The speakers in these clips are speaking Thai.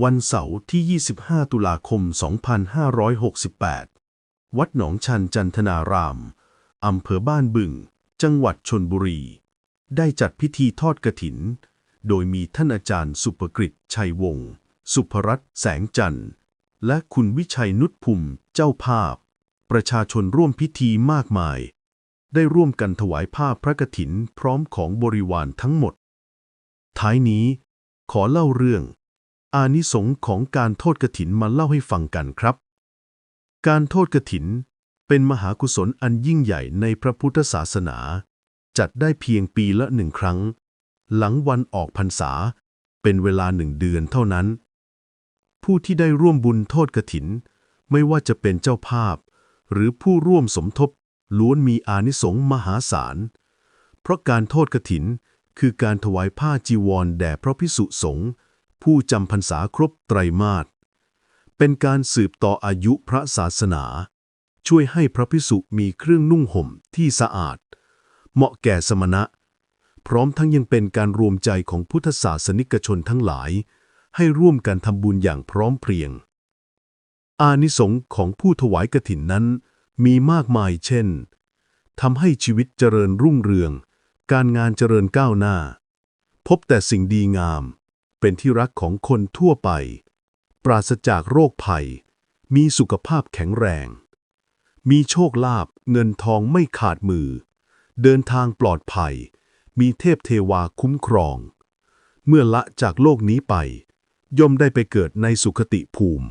วันเสาร์ที่ 25 ตุลาคม 2568 วัดหนองชันจันทนาราม อำเภอบ้านบึง จังหวัดชนบุรี ได้จัดพิธีทอดกระถิน โดยมีท่านอาจารย์สุภกฤษชัยวงศ์ สุภรัตน์แสงจันทร์ และคุณวิชัยนุชภูมิ เจ้าภาพ ประชาชนร่วมพิธีมากมาย ได้ร่วมกันถวายผ้าพระกฐินพร้อมของบริวารทั้งหมด ท้ายนี้ขอเล่าเรื่อง อานิสงส์ของการโทษกฐินมาเล่าให้ฟังกันครับ การโทษกฐินเป็นมหากุศลอันยิ่งใหญ่ในพระพุทธศาสนา จัดได้เพียงปีละหนึ่งครั้ง หลังวันออกพรรษา เป็นเวลาหนึ่งเดือนเท่านั้น ผู้ที่ได้ร่วมบุญโทษกฐิน ไม่ว่าจะเป็นเจ้าภาพ หรือผู้ร่วมสมทบล้วนมีอานิสงส์มหาศาล เพราะการโทษกฐินคือการถวายผ้าจีวรแด่พระพิสุสงฆ์ ผู้จำพรรษาครบไตรมาสเป็นการสืบต่ออายุพระศาสนา ช่วยให้พระพิสุมีเครื่องนุ่งห่มที่สะอาด เหมาะแก่สมณะ พร้อมทั้งยังเป็นการรวมใจของพุทธศาสนิกชนทั้งหลาย ให้ร่วมกันทำบุญอย่างพร้อมเพรียง อานิสงส์ของผู้ถวายกฐินนั้นมีมากมายเช่นทำให้ชีวิตเจริญรุ่งเรือง การงานเจริญก้าวหน้า พบแต่สิ่งดีงาม เป็นที่รักของคนทั่วไป ปราศจากโรคภัย มีสุขภาพแข็งแรง มีโชคลาภเงินทองไม่ขาดมือ เดินทางปลอดภัย มีเทพเทวาคุ้มครอง เมื่อละจากโลกนี้ไป ย่อมได้ไปเกิดในสุขติภูมิ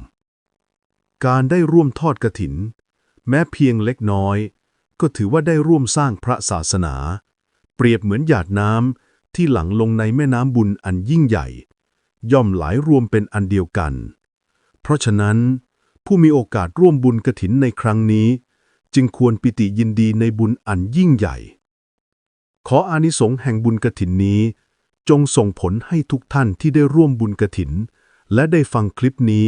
การได้ร่วมทอดกฐิน แม้เพียงเล็กน้อย ก็ถือว่าได้ร่วมสร้างพระศาสนา เปรียบเหมือนหยาดน้ำที่หลั่งลงในแม่น้ำบุญอันยิ่งใหญ่ ย่อมไหลรวมเป็นอันเดียวกัน เพราะฉะนั้น ผู้มีโอกาสร่วมบุญกฐินในครั้งนี้ จึงควรปิติยินดีในบุญอันยิ่งใหญ่ ขออานิสงส์แห่งบุญกฐินนี้ จงส่งผลให้ทุกท่านที่ได้ร่วมบุญกฐิน และได้ฟังคลิปนี้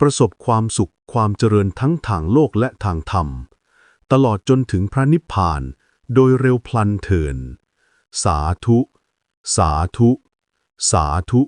ประสบความสุขความเจริญทั้งทางโลกและทางธรรม ตลอดจนถึงพระนิพพาน โดยเร็วพลันเถิน สาธุ สาธุ สาธุ